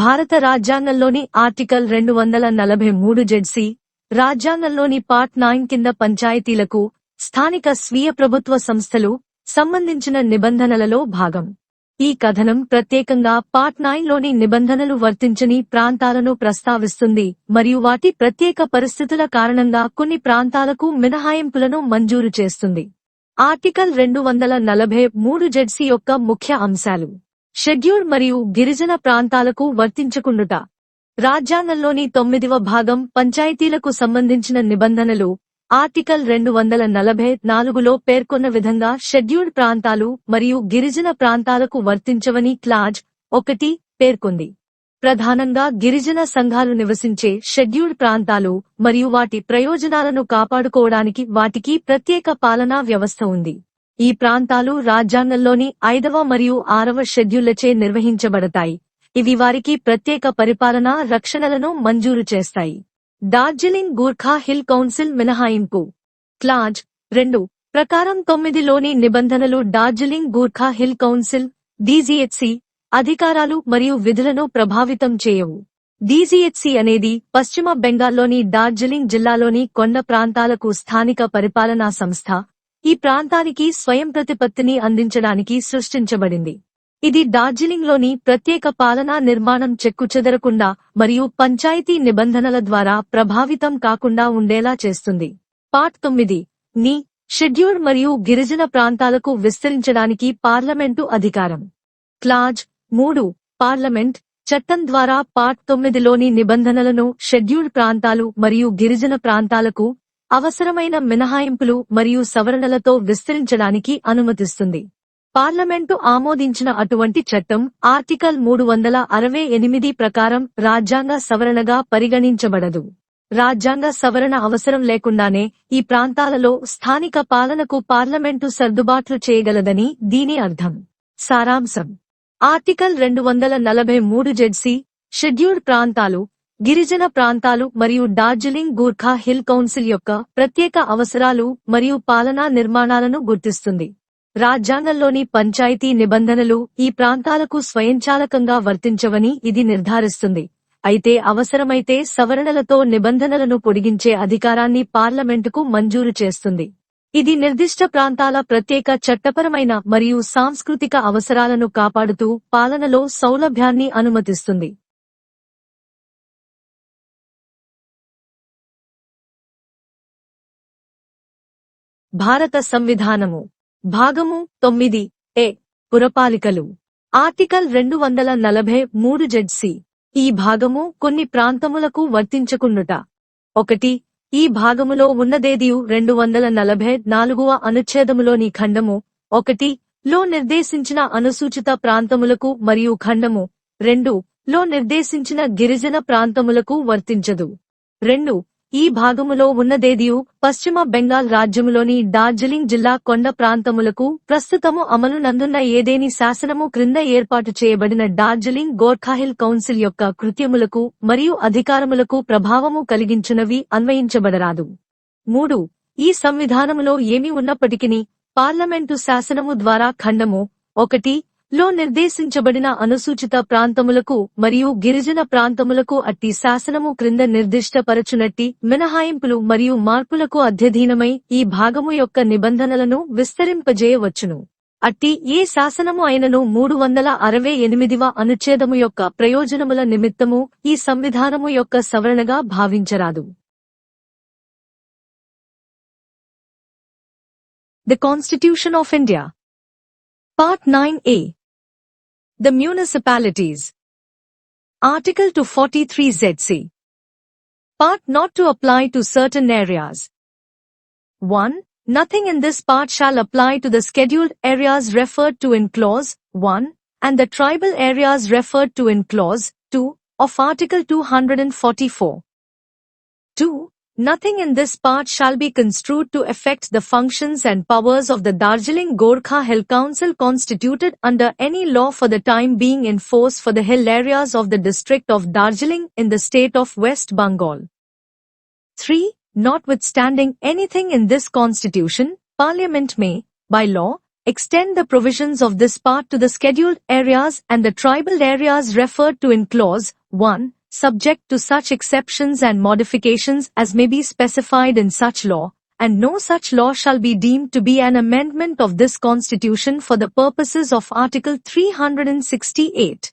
భారత రాజ్యాంగంలోని ఆర్టికల్ రెండు వందల నలభై మూడు జెడ్సీ రాజ్యాంగంలోని పార్ట్ నైన్ కింద పంచాయతీలకు స్థానిక స్వీయ ప్రభుత్వ సంస్థలు సంబంధించిన నిబంధనలలో భాగం. ఈ కథనం ప్రత్యేకంగా పార్ట్ నైన్లోని నిబంధనలు వర్తించని ప్రాంతాలను ప్రస్తావిస్తుంది మరియు వాటి ప్రత్యేక పరిస్థితుల కారణంగా కొన్ని ప్రాంతాలకు మినహాయింపులను మంజూరు చేస్తుంది. ఆర్టికల్ రెండు వందల నలభై మూడు జెడ్సీ యొక్క ముఖ్య అంశాలు. షెడ్యూల్ మరియు గిరిజన ప్రాంతాలకు వర్తించకుండుట. రాజ్యాంగంలోని తొమ్మిదివ భాగం పంచాయతీలకు సంబంధించిన నిబంధనలు ఆర్టికల్ రెండు వందల నలభై నాలుగులో పేర్కొన్న విధంగా షెడ్యూల్డ్ ప్రాంతాలు మరియు గిరిజన ప్రాంతాలకు వర్తించవని క్లాజ్ ఒకటి పేర్కొంది. ప్రధానంగా గిరిజన సంఘాలు నివసించే షెడ్యూల్డ్ ప్రాంతాలు మరియు వాటి ప్రయోజనాలను కాపాడుకోవడానికి వాటికి ప్రత్యేక పాలనా వ్యవస్థ ఉంది. ఈ ప్రాంతాలు రాజ్యాంగంలోని ఐదవ మరియు ఆరవ షెడ్యూళ్ళచే నిర్వహించబడతాయి. ఇవి వారికి ప్రత్యేక పరిపాలనా రక్షణలను మంజూరు చేస్తాయి. డార్జిలింగ్ గూర్ఖా హిల్ కౌన్సిల్ మినహాయింపు. క్లాజ్ రెండు. ప్రకారం తొమ్మిదిలోని నిబంధనలు Darjeeling Gorkha hill council DGHC అధికారాలు మరియు విధులను ప్రభావితం చేయవు. డీజీహెచ్సి అనేది పశ్చిమ బెంగాల్లోని డార్జిలింగ్ జిల్లాలోని కొండ ప్రాంతాలకు స్థానిక పరిపాలనా సంస్థ ఈ ప్రాంతానికి స్వయం ప్రతిపత్తిని అందించడానికి సృష్టించబడింది. ఇది డార్జిలింగ్లోని ప్రత్యేక పాలనా నిర్మాణం చెక్కుచెదరకుండా మరియు పంచాయతీ నిబంధనల ద్వారా ప్రభావితం కాకుండా ఉండేలా చేస్తుంది. పార్ట్ తొమ్మిది. ని. షెడ్యూల్డ్ మరియు గిరిజన ప్రాంతాలకు విస్తరించడానికి పార్లమెంటు అధికారం. క్లాజ్ మూడు. పార్లమెంట్ చట్టం ద్వారా పార్ట్ తొమ్మిదిలోని నిబంధనలను షెడ్యూల్డ్ ప్రాంతాలు మరియు గిరిజన ప్రాంతాలకు అవసరమైన మినహాయింపులు మరియు సవరణలతో విస్తరించడానికి అనుమతిస్తుంది. పార్లమెంటు ఆమోదించిన అటువంటి చట్టం ఆర్టికల్ మూడు వందల అరవై ఎనిమిది ప్రకారం రాజ్యాంగ సవరణగా పరిగణించబడదు. రాజ్యాంగ సవరణ అవసరం లేకుండానే ఈ ప్రాంతాలలో స్థానిక పాలనకు పార్లమెంటు సర్దుబాట్లు చేయగలదని దీని అర్థం. సారాంశం. ఆర్టికల్ రెండు వందల నలభై మూడు జెడ్సీ షెడ్యూల్డ్ ప్రాంతాలు గిరిజన ప్రాంతాలు మరియు డార్జిలింగ్ గూర్ఖా హిల్ కౌన్సిల్ యొక్క ప్రత్యేక అవసరాలు మరియు పాలనా నిర్మాణాలను గుర్తిస్తుంది. రాజ్యాంగంలోని పంచాయతీ నిబంధనలు ఈ ప్రాంతాలకు స్వయంచాలకంగా వర్తించవని ఇది నిర్ధారిస్తుంది. అయితే అవసరమైతే సవరణలతో నిబంధనలను పొడిగించే అధికారాన్ని పార్లమెంటుకు మంజూరు చేస్తుంది. ఇది నిర్దిష్ట ప్రాంతాల ప్రత్యేక చట్టపరమైన మరియు సాంస్కృతిక అవసరాలను కాపాడుతూ పాలనలో సౌలభ్యాన్ని అనుమతిస్తుంది. భారత సంవిధానము. భాగము తొమ్మిది. ఏ పురపాలికలు. ఆర్టికల్ రెండు వందల నలభై మూడు జెడ్సి. ఈ భాగము కొన్ని ప్రాంతములకు వర్తించకుండుట ఒకటి. ఈ భాగములో ఉన్నదేదియు రెండు వందల నలభై నాలుగవ అనుచ్ఛేదములోని ఖండము. ఒకటి. లో నిర్దేశించిన అనుసూచిత ప్రాంతములకు మరియు ఖండము. రెండు. లో నిర్దేశించిన గిరిజన ప్రాంతములకు వర్తించదు. రెండు. ఈ భాగములో ఉన్నదేదియు పశ్చిమ బెంగాల్ రాజ్యములోని డార్జిలింగ్ జిల్లా కొండ ప్రాంతములకు ప్రస్తుతము అమలు నందున్న ఏదేని శాసనము క్రింద ఏర్పాటు చేయబడిన డార్జిలింగ్ గోర్ఖాహిల్ కౌన్సిల్ యొక్క కృత్యములకు మరియు అధికారములకు ప్రభావము కలిగించినవి అన్వయించబడరాదు. మూడు. ఈ సంవిధానములో ఏమి ఉన్నప్పటికీ పార్లమెంటు శాసనము ద్వారా ఖండము. ఒకటి. లో నిర్దేశించబడిన అనుసూచిత ప్రాంతములకు మరియు గిరిజన ప్రాంతములకు అట్టి శాసనము క్రింద నిర్దిష్టపరచునట్టి మినహాయింపులు మరియు మార్పులకు అధ్యధీనమై ఈ భాగము యొక్క నిబంధనలను విస్తరింపజేయవచ్చును. అట్టి ఏ శాసనము అయినను మూడు వందల అరవై ఎనిమిదివ అనుచ్ఛేదము యొక్క ప్రయోజనముల నిమిత్తము ఈ సంవిధానము యొక్క సవరణగా భావించరాదు. The constitution of India part nine A The municipalities. Article 243 ZC. Part not to apply to certain areas. 1. Nothing in this part shall apply to the scheduled areas referred to in clause 1 and the tribal areas referred to in clause 2 of Article 244. 2. Nothing in this part shall be construed to affect the functions and powers of the Darjeeling Gorkha Hill Council constituted under any law for the time being in force for the hill areas of the district of Darjeeling in the state of West Bengal. 3. Notwithstanding anything in this constitution, Parliament may, by law, extend the provisions of this part to the scheduled areas and the tribal areas referred to in clause 1, subject to such exceptions and modifications as may be specified in such law, and no such law shall be deemed to be an amendment of this constitution for the purposes of Article 368.